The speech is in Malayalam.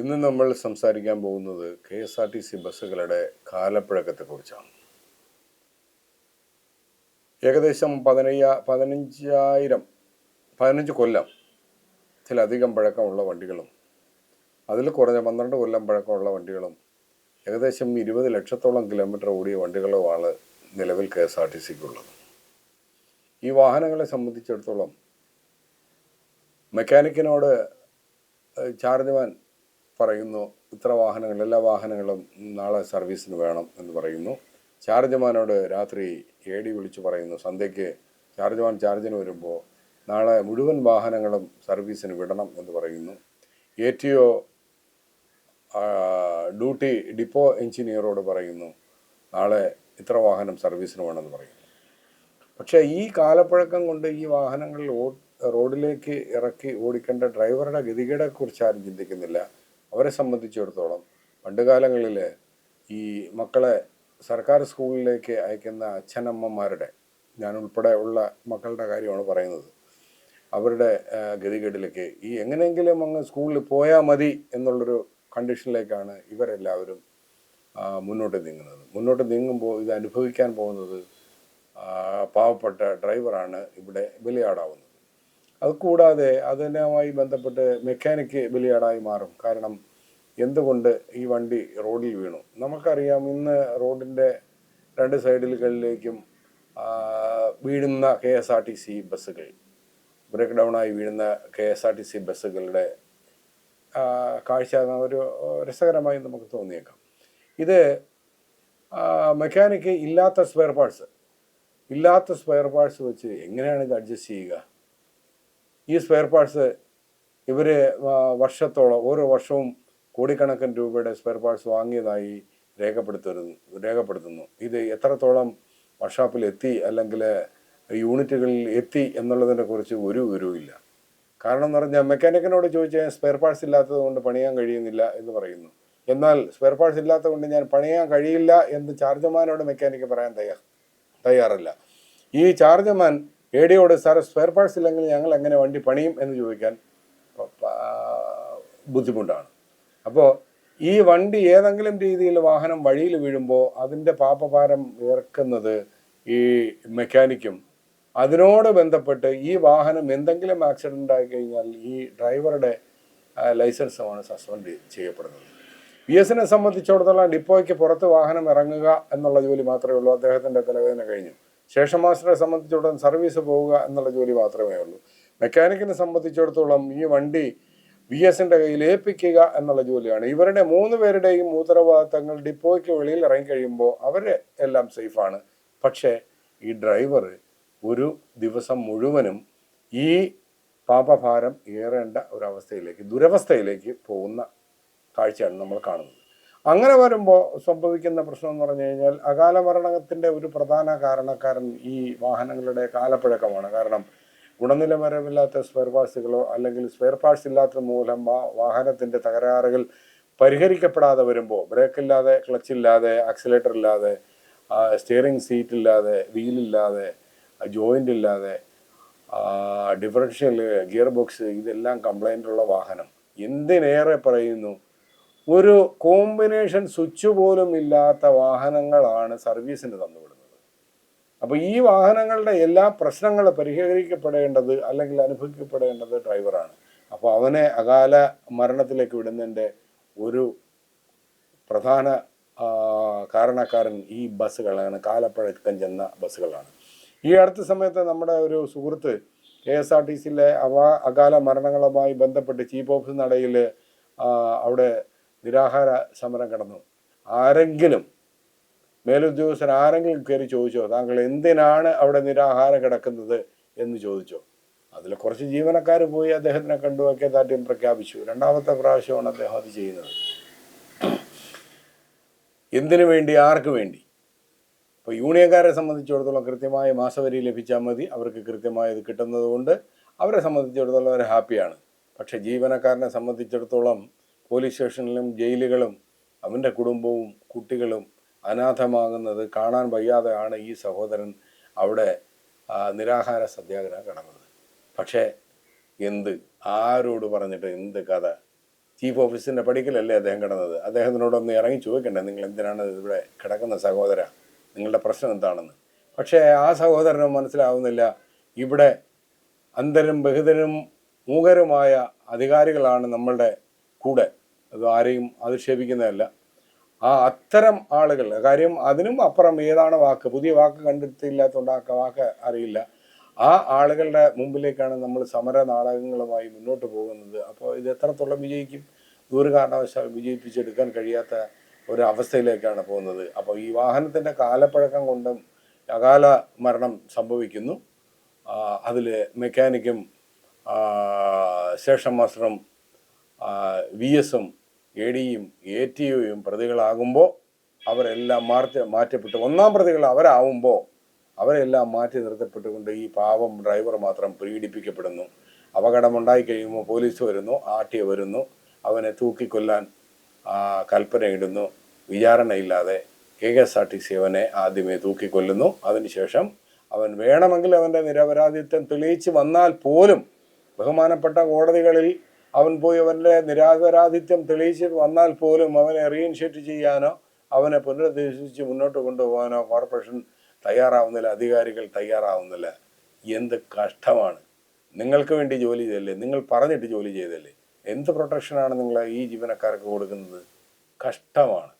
ഇന്ന് നമ്മൾ സംസാരിക്കാൻ പോകുന്നത് K S R T C ബസ്സുകളുടെ കാലപ്പഴക്കത്തെക്കുറിച്ചാണ്. ഏകദേശം പതിനയ്യ പതിനഞ്ചായിരം പതിനഞ്ച് കൊല്ലം ത്തിലധികം പഴക്കമുള്ള വണ്ടികളും അതിൽ കുറഞ്ഞ പന്ത്രണ്ട് കൊല്ലം പഴക്കമുള്ള വണ്ടികളും ഏകദേശം ഇരുപത് ലക്ഷത്തോളം കിലോമീറ്റർ ഓടിയ വണ്ടികളുമാണ് നിലവിൽ കെ എസ് ആർ ടി സിക്കുള്ളത്. ഈ വാഹനങ്ങളെ സംബന്ധിച്ചിടത്തോളം മെക്കാനിക്കിനോട് ചാർജ്മാൻ പറയുന്നു ഇത്ര വാഹനങ്ങൾ എല്ലാ വാഹനങ്ങളും നാളെ സർവീസിന് വേണം എന്ന് പറയുന്നു. ചാർജ്മാനോട് രാത്രി ഡി വിളിച്ച് പറയുന്നു സന്ധ്യയ്ക്ക് ചാർജ്മാൻ ചാർജിന് വരുമ്പോൾ നാളെ മുഴുവൻ വാഹനങ്ങളും സർവീസിന് വിടണം എന്ന് പറയുന്നു. A T O duty depot എഞ്ചിനീയറോട് പറയുന്നു നാളെ ഇത്ര വാഹനം സർവീസിന് വേണമെന്ന് പറയുന്നു. പക്ഷേ ഈ കാലപ്പഴക്കം കൊണ്ട് ഈ വാഹനങ്ങൾ റോഡിലേക്ക് ഇറക്കി ഓടിക്കേണ്ട ഡ്രൈവറുടെ ഗതികേടെക്കുറിച്ച് ആരും ചിന്തിക്കുന്നില്ല. അവരെ സംബന്ധിച്ചിടത്തോളം പണ്ടുകാലങ്ങളിൽ ഈ മക്കളെ സർക്കാർ സ്കൂളിലേക്ക് അയക്കുന്ന അച്ഛനമ്മമാരുടെ ഞാൻ ഉൾപ്പെടെ ഉള്ള മക്കളുടെ കാര്യമാണ് പറയുന്നത്. അവരുടെ ഗതികേടിലേക്ക് ഈ എങ്ങനെയെങ്കിലും അങ്ങ് സ്കൂളിൽ പോയാൽ മതി എന്നുള്ളൊരു കണ്ടീഷനിലേക്കാണ് ഇവരെല്ലാവരും മുന്നോട്ട് നീങ്ങുന്നത്. മുന്നോട്ട് നീങ്ങുമ്പോൾ ഇത് അനുഭവിക്കാൻ പോകുന്നത് പാവപ്പെട്ട ഡ്രൈവറാണ് ഇവിടെ ബലിയാടാവുന്നത്. അത് കൂടാതെ അതിനുമായി ബന്ധപ്പെട്ട് മെക്കാനിക്ക് ബലിയാടായി മാറും. കാരണം എന്തുകൊണ്ട് ഈ വണ്ടി റോഡിൽ വീണു? നമുക്കറിയാം ഇന്ന് റോഡിന്റെ രണ്ട് സൈഡിലുകളിലേക്കും വീഴുന്ന K S R T C ബസ്സുകൾ ബ്രേക്ക് ഡൗണായി വീഴുന്ന K S R T C ബസ്സുകളുടെ കാഴ്ച ഒരു രസകരമായി നമുക്ക് തോന്നിയേക്കാം. ഇത് മെക്കാനിക്ക് ഇല്ലാത്ത സ്പെയർ പാർട്സ് ഇല്ലാത്ത സ്പെയർ പാർട്സ് വെച്ച് എങ്ങനെയാണ് ഇത് അഡ്ജസ്റ്റ് ചെയ്യുക? ഈ സ്പെയർ പാർട്സ് ഇവർ വർഷത്തോളം ഓരോ വർഷവും കോടിക്കണക്കിന് രൂപയുടെ സ്പെയർ പാർട്സ് വാങ്ങിയതായി രേഖപ്പെടുത്തുന്നു രേഖപ്പെടുത്തുന്നു. ഇത് എത്രത്തോളം വർഷാപ്പിൽ എത്തി അല്ലെങ്കിൽ യൂണിറ്റുകളിൽ എത്തി എന്നുള്ളതിനെ കുറിച്ച് ഒരു വിവരവുമില്ല കാരണം എന്ന് പറഞ്ഞാൽ മെക്കാനിക്കിനോട് ചോദിച്ചാൽ സ്പെയർ പാർട്സ് ഇല്ലാത്തത് കൊണ്ട് പണിയാൻ കഴിയുന്നില്ല എന്ന് പറയുന്നു. എന്നാൽ സ്പെയർ പാർട്സ് ഇല്ലാത്തത് കൊണ്ട് ഞാൻ പണിയാൻ കഴിയില്ല എന്ന് ചാർജ്മാനോട് മെക്കാനിക്ക് പറയാൻ തയ്യാർ തയ്യാറല്ല. ഈ ചാർജ്മാൻ എ ഡിയോട് സാറ് സ്പെയർ പാർട്സ് ഇല്ലെങ്കിൽ ഞങ്ങൾ എങ്ങനെ വണ്ടി പണിയും? എന്ന് ചോദിക്കാൻ ബുദ്ധിമുട്ടാണ്. അപ്പോൾ ഈ വണ്ടി ഏതെങ്കിലും രീതിയിൽ വാഹനം വഴിയിൽ വീഴുമ്പോൾ അതിന്റെ പാപഭാരം ഏർക്കുന്നത് ഈ മെക്കാനിക്കും. അതിനോട് ബന്ധപ്പെട്ട് ഈ വാഹനം എന്തെങ്കിലും ആക്സിഡന്റ് ആയി കഴിഞ്ഞാൽ ഈ ഡ്രൈവറുടെ ലൈസൻസുമാണ് സസ്പെൻഡ് ചെയ്യപ്പെടുന്നത്. വി എസിനെ സംബന്ധിച്ചിടത്തോളം ഡിപ്പോയ്ക്ക് പുറത്ത് വാഹനം ഇറങ്ങുക എന്നുള്ള ജോലി മാത്രമേ ഉള്ളൂ. അദ്ദേഹത്തിന്റെ തലവേദന കഴിഞ്ഞു. ശേഷം മാസ്റ്ററെ സംബന്ധിച്ചിടത്തോളം സർവീസ് പോവുക എന്നുള്ള ജോലി മാത്രമേ ഉള്ളൂ. മെക്കാനിക്കിനെ സംബന്ധിച്ചിടത്തോളം ഈ വണ്ടി ബി എസിന്റെ കയ്യിൽ ഏൽപ്പിക്കുക എന്നുള്ള ജോലിയാണ്. ഇവരുടെ മൂന്ന് പേരുടെയും ഉത്തരവാദിത്തങ്ങൾ ഡിപ്പോയ്ക്ക് വെളിയിൽ ഇറങ്ങിക്കഴിയുമ്പോൾ അവരെ എല്ലാം സേഫാണ്. പക്ഷേ ഈ ഡ്രൈവർ ഒരു ദിവസം മുഴുവനും ഈ പാപഭാരം ഏറേണ്ട ഒരവസ്ഥയിലേക്ക് ദുരവസ്ഥയിലേക്ക് പോകുന്ന കാഴ്ചയാണ് നമ്മൾ കാണുന്നത്. അങ്ങനെ വരുമ്പോൾ സംഭവിക്കുന്ന പ്രശ്നം എന്ന് പറഞ്ഞു കഴിഞ്ഞാൽ അകാല മരണത്തിന്റെ ഒരു പ്രധാന കാരണക്കാരൻ ഈ വാഹനങ്ങളുടെ കാലപ്പഴക്കമാണ് കാരണം ഗുണനിലവാരമില്ലാത്ത സ്പെയർ പാർട്സുകളോ അല്ലെങ്കിൽ സ്പെയർ പാർട്സ് ഇല്ലാത്തത് മൂലം വാഹനത്തിന്റെ തകരാറുകൾ പരിഹരിക്കപ്പെടാതെ വരുമ്പോൾ ബ്രേക്കില്ലാതെ ക്ലച്ചില്ലാതെ ആക്സിലേറ്റർ ഇല്ലാതെ സ്റ്റിയറിംഗ് സീറ്റ് ഇല്ലാതെ വീലില്ലാതെ ജോയിന്റ് ഇല്ലാതെ ഡിഫറൻഷ്യൽ ഗിയർ ബോക്സ് ഇതെല്ലാം കംപ്ലൈന്റ് ഉള്ള വാഹനം. എന്തിനേറെ പറയുന്നു? ഒരു കോമ്പിനേഷൻ സ്വിച്ച് പോലും ഇല്ലാത്ത വാഹനങ്ങളാണ് സർവീസിന് തന്നുവിടുന്നത്. അപ്പോൾ ഈ വാഹനങ്ങളുടെ എല്ലാ പ്രശ്നങ്ങളും പരിഹരിക്കപ്പെടേണ്ടത് അല്ലെങ്കിൽ അനുഭവിക്കപ്പെടേണ്ടത് ഡ്രൈവറാണ്. അപ്പോൾ അവനെ അകാല മരണത്തിലേക്ക് വിടുന്നതിന്റെ ഒരു പ്രധാന കാരണക്കാരൻ ഈ ബസ്സുകളാണ്. കാലപ്പഴക്കം ചെന്ന ബസ്സുകളാണ്. ഈ അടുത്ത സമയത്ത് നമ്മുടെ ഒരു സുഹൃത്ത് കെ എസ് ആർ ടി സിയിലെ അവ അകാല മരണങ്ങളുമായി ബന്ധപ്പെട്ട് ചീഫ് ഓഫീസ് നടയിൽ അവിടെ നിരാഹാര സമരം കിടന്നു. ആരെങ്കിലും മേലുദ്യോഗസ്ഥർ ആരെങ്കിലും കയറി ചോദിച്ചോ താങ്കൾ എന്തിനാണ് അവിടെ നിരാഹാരം കിടക്കുന്നത്? എന്ന് ചോദിച്ചോ. അതിൽ കുറച്ച് ജീവനക്കാർ പോയി അദ്ദേഹത്തിനെ കണ്ടു ഐക്യദാർഢ്യം പ്രഖ്യാപിച്ചു. രണ്ടാമത്തെ പ്രാവശ്യമാണ് അദ്ദേഹം അത് ചെയ്യുന്നത്. എന്തിനു വേണ്ടി? ആർക്ക് വേണ്ടി? ഇപ്പോൾ യൂണിയൻകാരെ സംബന്ധിച്ചിടത്തോളം കൃത്യമായ മാസവരി ലഭിച്ചാൽ മതി. അവർക്ക് കൃത്യമായി കിട്ടുന്നത് കൊണ്ട് അവരെ സംബന്ധിച്ചിടത്തോളം അവർ ഹാപ്പിയാണ്. പക്ഷേ ജീവനക്കാരനെ സംബന്ധിച്ചിടത്തോളം പോലീസ് സ്റ്റേഷനിലും ജയിലുകളും അവന്റെ കുടുംബവും കുട്ടികളും അനാഥമാകുന്നത് കാണാൻ വയ്യാതെയാണ് ഈ സഹോദരൻ അവിടെ നിരാഹാര സത്യാഗ്രഹം കിടന്നത്. പക്ഷേ എന്ത്? ആരോട് പറഞ്ഞിട്ട് എന്ത് കഥ? ചീഫ് ഓഫീസിന്റെ പടിക്കലല്ലേ അദ്ദേഹം കിടന്നത്? അദ്ദേഹത്തിനോടൊന്ന് ഇറങ്ങി ചോദിക്കണ്ടേ നിങ്ങൾ എന്തിനാണ് ഇവിടെ കിടക്കുന്ന സഹോദര? നിങ്ങളുടെ പ്രശ്നം എന്താണെന്ന്? പക്ഷേ ആ സഹോദരന് മനസ്സിലാവുന്നില്ല. ഇവിടെ അന്തരും ബഹിതരും മൂകരുമായ അധികാരികളാണ് നമ്മളുടെ കൂടെ. അത് ആരെയും അധിക്ഷേപിക്കുന്നതല്ല. ആ അത്തരം ആളുകൾ കാര്യം അതിനും അപ്പുറം ഏതാണ് വാക്ക്? പുതിയ വാക്ക് കണ്ടെത്തിയില്ലാത്തതുകൊണ്ട് ആ വാക്ക് അറിയില്ല. ആ ആളുകളുടെ മുമ്പിലേക്കാണ് നമ്മൾ സമര നാടകങ്ങളുമായി മുന്നോട്ട് പോകുന്നത്. അപ്പോൾ ഇത് എത്രത്തോളം വിജയിക്കും? ദൂര കാരണവശാൽ വിജയിപ്പിച്ചെടുക്കാൻ കഴിയാത്ത ഒരു അവസ്ഥയിലേക്കാണ് പോകുന്നത്. അപ്പോൾ ഈ വാഹനത്തിന്റെ കാലപ്പഴക്കം കൊണ്ടും അകാല മരണം സംഭവിക്കുന്നു. അതിൽ മെക്കാനിക്കും സ്റ്റേഷൻ മാസ്റ്ററും വി എസും എ ഡിയും എ ടി യുയും പ്രതികളാകുമ്പോൾ അവരെല്ലാം മാറ്റ മാറ്റപ്പെട്ടു ഒന്നാം പ്രതികൾ അവരാവുമ്പോൾ അവരെല്ലാം മാറ്റി നിർത്തപ്പെട്ടുകൊണ്ട് ഈ പാവം ഡ്രൈവർ മാത്രം പീഡിപ്പിക്കപ്പെടുന്നു. അപകടമുണ്ടായി കഴിയുമ്പോൾ പോലീസ് വരുന്നു ആർ ടി വരുന്നു അവനെ തൂക്കിക്കൊല്ലാൻ കൽപ്പനയിടുന്നു. വിചാരണയില്ലാതെ K S R T C അവനെ ആദ്യമേ തൂക്കിക്കൊല്ലുന്നു. അതിനുശേഷം അവൻ വേണമെങ്കിൽ അവന്റെ നിരപരാധിത്വം തെളിയിച്ച് വന്നാൽ പോലും ബഹുമാനപ്പെട്ട കോടതികളിൽ അവൻ പോയി അവന്റെ നിരാപരാധിത്വം തെളിയിച്ച് വന്നാൽ പോലും അവനെ റീഇൻഷേറ്റ് ചെയ്യാനോ അവനെ പുനരുദ്ദേശിച്ച് മുന്നോട്ട് കൊണ്ടുപോകാനോ കോർപ്പറേഷൻ തയ്യാറാവുന്നില്ല അധികാരികൾ തയ്യാറാവുന്നില്ല. എന്ത് കഷ്ടമാണ്. നിങ്ങൾക്ക് വേണ്ടി ജോലി ചെയ്തല്ലേ നിങ്ങൾ പറഞ്ഞിട്ട് ജോലി ചെയ്തല്ലേ. എന്ത് പ്രൊട്ടക്ഷനാണ് നിങ്ങൾ ഈ ജീവനക്കാർക്ക് കൊടുക്കുന്നത്? കഷ്ടമാണ്.